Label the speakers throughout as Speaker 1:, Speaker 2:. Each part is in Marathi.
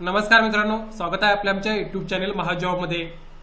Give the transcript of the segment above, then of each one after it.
Speaker 1: नमस्कार मित्रांनो स्वागत आहे आपल्या आमच्या युट्यूब चॅनल महाजॉबमध्ये.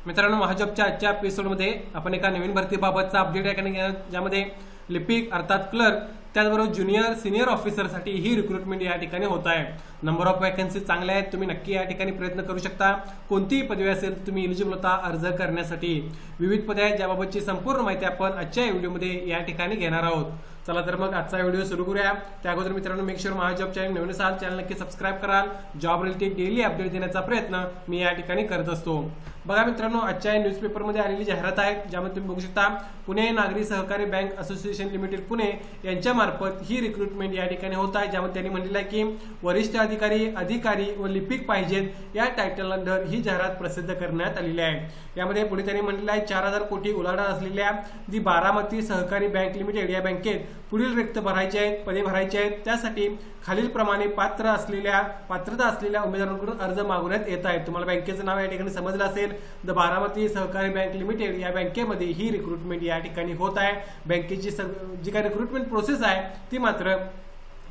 Speaker 1: मित्रांनो महाजॉबच्या आजच्या एपिसोडमध्ये आपण एका नवीन भरतीबाबतचा अपडेट आहे ज्यामध्ये लिपिक अर्थात क्लर्क त्याचबरोबर ज्युनियर सिनियर ऑफिसरसाठी ही रिक्रुटमेंट या ठिकाणी होत आहे. नंबर ऑफ वॅकन्सी चांगल्या आहेत तुम्ही नक्की या ठिकाणी प्रयत्न करू शकता. कोणतीही पदवी असेल तुम्ही इलिजिबल होता अर्ज करण्यासाठी. विविध पदे आहेत ज्याबाबतची संपूर्ण माहिती आपण आजच्या व्हिडिओमध्ये या ठिकाणी घेणार आहोत. चला तर मग आजचा व्हिडिओ सुरू करूया. त्या अगोदर मित्रांनो मेक शुअर महाजॉब चॅनल नवीन असाल चॅनल नक्की सबस्क्राईब कराल. जॉब रिलेटेड डेली अपडेट देण्याचा प्रयत्न मी या ठिकाणी करत असतो. बघा मित्रांनो आजच्या न्यूजपेपरमध्ये आलेली जाहिरात आहे ज्यामध्ये तुम्ही बघू शकता पुणे नागरी सहकारी बँक असोसिएशन लिमिटेड पुणे यांच्या मार्फत ही रिक्रुटमेंट या ठिकाणी होत आहे ज्यामध्ये त्यांनी म्हटलेलं आहे की वरिष्ठ अधिकारी अधिकारी व लिपिक पाहिजेत या टायटल ही जाहिरात प्रसिद्ध करण्यात आलेली आहे. यामध्ये पुढे त्यांनी म्हटलेलं आहे चार हजार कोटी उलाढा असलेल्या दी बारामती सहकारी बँक लिमिटेड या बँकेत पुढील रिक्त भरायचे आहेत पदे भरायचे आहेत. त्यासाठी खालीलप्रमाणे पात्र असलेल्या पात्रता असलेल्या उमेदवारांकडून अर्ज मागवण्यात येत आहेत. तुम्हाला बँकेचं नाव या ठिकाणी समजलं असेल. द बारामती सहकारी बँक लिमिटेड या बँकेमध्ये ही रिक्रुटमेंट या ठिकाणी होत आहे. बँकेची सग- जी काही रिक्रुटमेंट प्रोसेस आहे ती मात्र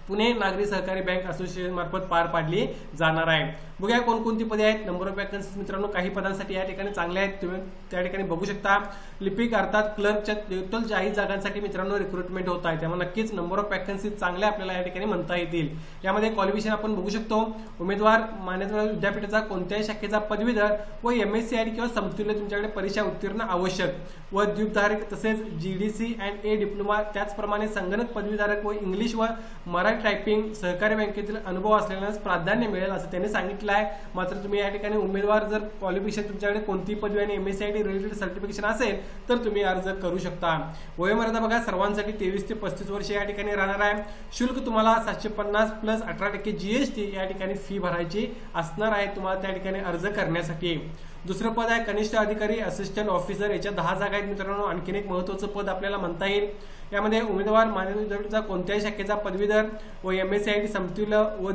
Speaker 1: पुणे नागरी सहकारी बँक असोसिएशन मार्फत पार पाडली जाणार आहे. बघूया कोणकोणती पदे आहेत. नंबर ऑफ वॅकन्सी मित्रांनो काही पदांसाठी या ठिकाणी चांगले आहेत. तुम्ही त्या ठिकाणी बघू शकता. लिपिक अर्थात क्लर्कच्या टोटल जाहीर जागांसाठी मित्रांनो रिक्रुटमेंट होत आहे. त्यामुळे नक्कीच नंबर ऑफ वॅकन्सी चांगल्या आपल्याला या ठिकाणी म्हणता येतील. यामध्ये क्वालिफिकेशन आपण बघू शकतो. उमेदवार मान्यता विद्यापीठाचा कोणत्याही शाखेचा पदवीधर व एम एस सी आय किंवा समतुल्य तुमच्याकडे परीक्षा उत्तीर्ण आवश्यक व द्वीपधारक तसेच G D C and A diploma त्याचप्रमाणे संगणक पदवीधारक व इंग्लिश व मराठी टायपिंग सहकारी बँकेतील अनुभव असलेल्यांनाच प्राधान्य मिळेल असं त्यांनी सांगितलं आहे. मात्र तुम्ही या ठिकाणी उमेदवार जर क्वालिफिकेशन तुमच्याकडे कोणती पदवी आणि M S C I T related certification असेल तर तुम्ही अर्ज करू शकता. वयोमर्यादा बघा सर्वांसाठी तेवीस ते पस्तीस वर्ष या ठिकाणी राहणार आहे. शुल्क तुम्हाला सातशे पन्नास प्लस अठरा टक्के जीएसटी या ठिकाणी फी भरायची असणार आहे. तुम्हाला त्या ठिकाणी अर्ज करण्यासाठी. दुसरं पद आहे कनिष्ठ अधिकारी असिस्टंट ऑफिसर याच्या दहा जागा आहेत मित्रांनो. आणखीन एक महत्वाचं पद आपल्याला म्हणता येईल. यामध्ये उमेदवार मान्यता कोणत्याही शाखेचा पदवीधर व M S C I T समतुल्य व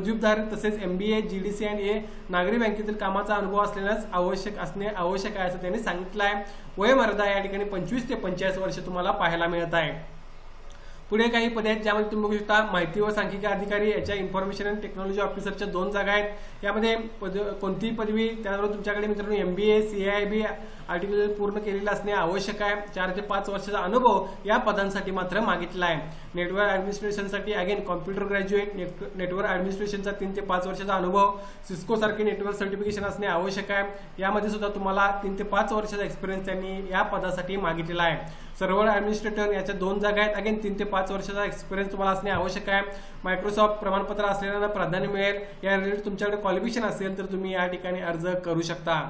Speaker 1: तसेच M B A G D C and A नागरी बँकेतील कामाचा अनुभव असलेलाच आवश्यक असणे आवश्यक आहे असं त्यांनी सांगितलं आहे. वयमर्यादा या ठिकाणी पंचवीस ते पंचेचाळीस वर्ष तुम्हाला पाहायला मिळत आहे. पुढे काही पदे आहेत ज्यामध्ये तुम्ही बघू शकता माहिती व सांख्यिकी अधिकारी याच्या इन्फॉर्मेशन अँड टेक्नॉलॉजी ऑफिसरच्या दोन जागा आहेत. यामध्ये पद कोणतीही पदवी त्याबरोबर तुमच्याकडे मित्रांनो M B A C I B article पूर्ण केलेलं असणे आवश्यक आहे. चार ते पाच वर्षाचा अनुभव या पदांसाठी मात्र मागितला आहे. नेटवर्क ऍडमिनिस्ट्रेशनसाठी अगेन कॉम्प्युटर ग्रॅज्युएट नेटवर्क ऍडमिनिस्ट्रेशनचा तीन ते पाच वर्षाचा अनुभव सिस्को सारखे नेटवर्क सर्टिफिकेशन असणे आवश्यक आहे. यामध्ये सुद्धा तुम्हाला तीन ते पाच वर्षाचा एक्सपिरियन्स त्यांनी या पदासाठी मागितलेला आहे. सर्व्हर ऍडमिनिस्ट्रेटर याच्या दोन जागा आहेत. अगेन तीन ते पाच पाच वर्षाचा एक्सपिरियन्स तुम्हाला असणे आवश्यक आहे. मायक्रोसॉफ्ट प्रमाणपत्र असलेल्यांना प्राधान्य मिळेल. या रिलेटेड तुमच्याकडे क्वालिफिकेशन असेल तर तुम्ही या ठिकाणी अर्ज करू शकता.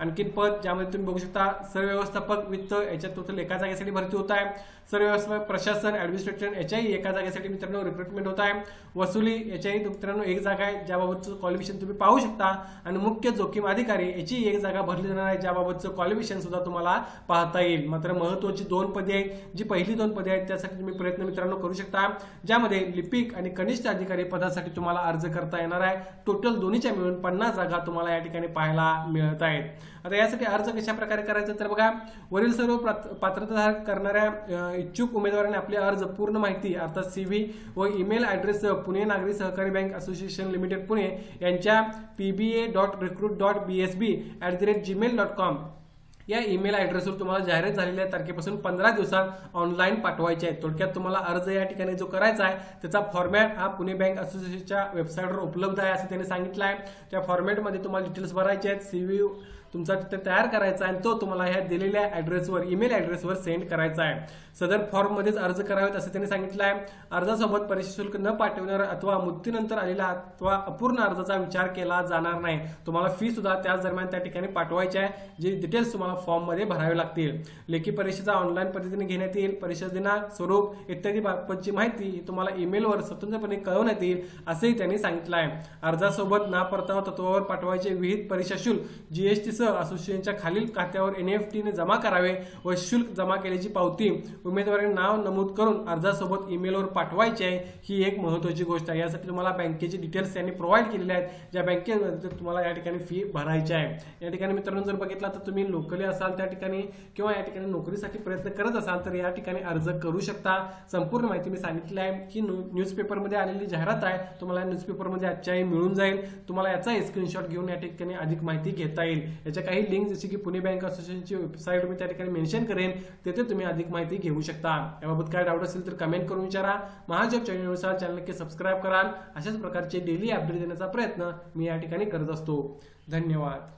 Speaker 1: आणखीन पद ज्यामध्ये तुम्ही बघू शकता सरव्यवस्थापक वित्त याच्यात टोटल एका जागेसाठी भरती होत आहे. सरव्यवस्थापक प्रशासन ऍडमिनिस्ट्रेशन याच्याही एका जागेसाठी मित्रांनो रिक्रुटमेंट होत आहे. वसुली याच्याही मित्रांनो एक जागा आहे ज्याबाबतचं क्वालिफिकेशन तुम्ही पाहू शकता. आणि मुख्य जोखीम अधिकारी याची एक जागा भरली जाणार आहे ज्याबाबतचं क्वालिफिकेशन सुद्धा तुम्हाला पाहता येईल. मात्र महत्वाची दोन पदे आहेत. जी पहिली दोन पदे आहेत त्यासाठी तुम्ही प्रयत्न मित्रांनो करू शकता. ज्यामध्ये लिपिक आणि कनिष्ठ अधिकारी पदासाठी तुम्हाला अर्ज करता येणार आहे. टोटल दोन्हीच्या मिळून पन्नास जागा तुम्हाला या ठिकाणी पाहायला मिळत आहेत. आता यासाठी अर्ज कशा प्रकारे करायचा? तर बघा वरील सर्व पात्रता करणाऱ्या इच्छुक उमेदवारांनी आपले अर्ज पूर्ण माहिती अर्थात सी व्ही व ईमेल ॲड्रेस पुणे नागरी सहकारी बँक असोसिएशन लिमिटेड पुणे यांच्या P B A dot recruit dot B S B at the rate Gmail dot com या ईमेल ॲड्रेसवर तुम्हाला जाहिरात झालेल्या तारखेपासून पंधरा दिवसात ऑनलाईन पाठवायचे आहेत. थोडक्यात तुम्हाला अर्ज या ठिकाणी जो करायचा आहे त्याचा फॉर्मॅट हा पुणे बँक असोसिएशनच्या वेबसाईटवर उपलब्ध आहे असं त्यांनी सांगितलं आहे. त्या फॉर्मॅटमध्ये तुम्हाला डिटेल्स भरायचे आहेत. सी व्ही तुमचा तिथे तयार करायचा आहे आणि तो तुम्हाला ह्या दिलेल्या ॲड्रेसवर ईमेल ॲड्रेसवर सेंड करायचा आहे. सदर फॉर्ममध्येच अर्ज करावेत असं त्यांनी सांगितलं आहे. अर्जासोबत परीक्षा शुल्क न पाठवणार अथवा मृत्यूनंतर आलेला अथवा अपूर्ण अर्जाचा विचार केला जाणार नाही. तुम्हाला फी सुद्धा त्याच दरम्यान त्या ठिकाणी पाठवायची आहे जे डिटेल्स तुम्हाला फॉर्ममध्ये भरावे लागतील. लेखी परीक्षेचा ऑनलाईन पद्धतीने घेण्यात येईल. परीक्षा दिनांक स्वरूप इत्यादी बाबतची माहिती तुम्हाला ईमेलवर स्वतंत्रपणे कळवण्यात येईल असंही त्यांनी सांगितलं आहे. अर्जासोबत ना परतावा तत्वावर पाठवायचे विहित परीक्षा शुल्क जीएसटी सह असोसिएशनच्या खालील खात्यावर एन एफ टीने जमा करावे व शुल्क जमा केल्याची पावती उमेदवाराने नाव नमूद करून अर्जासोबत ईमेलवर पाठवायची आहे ही एक महत्वाची गोष्ट आहे. यासाठी तुम्हाला बँकेचे डिटेल्स त्यांनी प्रोव्हाइड केलेले आहेत ज्या बँकेमध्ये तुम्हाला या ठिकाणी फी भरायची आहे. या ठिकाणी मित्रांनो जर बघितला तर तुम्ही लोकली असाल त्या ठिकाणी किंवा या ठिकाणी नोकरीसाठी प्रयत्न करत असाल तर या ठिकाणी अर्ज करू शकता. संपूर्ण माहिती मी सांगितली आहे की न्यूजपेपरमध्ये आलेली जाहिरात आहे तुम्हाला न्यूजपेपरमध्ये आजच्याही मिळून जाईल. तुम्हाला याचा स्क्रीनशॉट घेऊन या ठिकाणी अधिक माहिती घेता येईल. याच्या काही लिंक जसे की पुणे बँक असोसिएशनची वेबसाईट मी त्या ठिकाणी मेन्शन करेन तेथे तुम्ही अधिक माहिती घेऊ शकता. याबाबत काय डाऊट असेल तर कमेंट करून विचारा. महाजॉब चॅनलनुसार चॅनल नक्की सबस्क्राईब कराल. अशाच प्रकारचे डेली अपडेट देण्याचा प्रयत्न मी या ठिकाणी करत असतो. धन्यवाद.